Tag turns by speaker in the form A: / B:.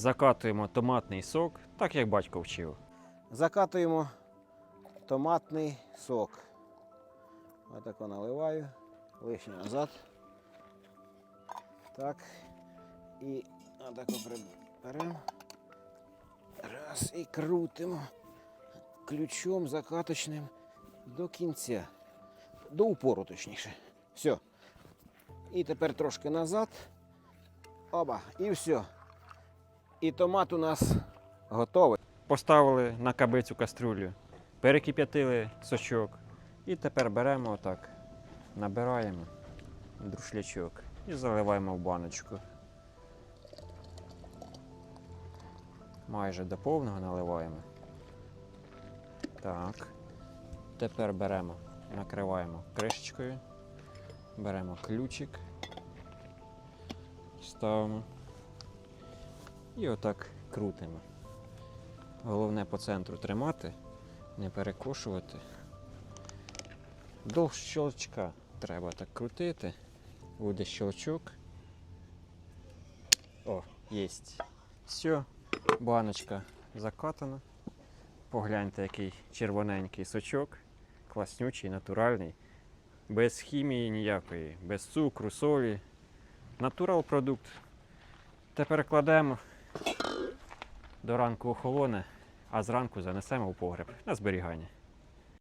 A: Закатуємо томатний сок, так як батько вчив.
B: Закатуємо томатний сок. Отако наливаю, лишнє назад. Так. І отако приберемо. Раз і крутимо ключом закаточним до кінця. До упору, точніше. Все. І тепер трошки назад. Оба, і все. І томат у нас готовий.
A: Поставили на кабицю каструлю, перекип'ятили сочок. І тепер беремо отак, набираємо друшлячок і заливаємо в баночку. Майже до повного наливаємо. Так. Тепер беремо, накриваємо кришечкою, беремо ключик, ставимо і отак крутимо. Головне по центру тримати, не перекошувати. До щелчка треба так крутити. Буде щелчок. О, єсть. Все, баночка закатана. Погляньте, який червоненький сочок. Класнючий, натуральний. Без хімії ніякої, без цукру, солі. Натурал продукт. Тепер кладемо до ранку охолоне, а зранку занесемо в погреб на зберігання.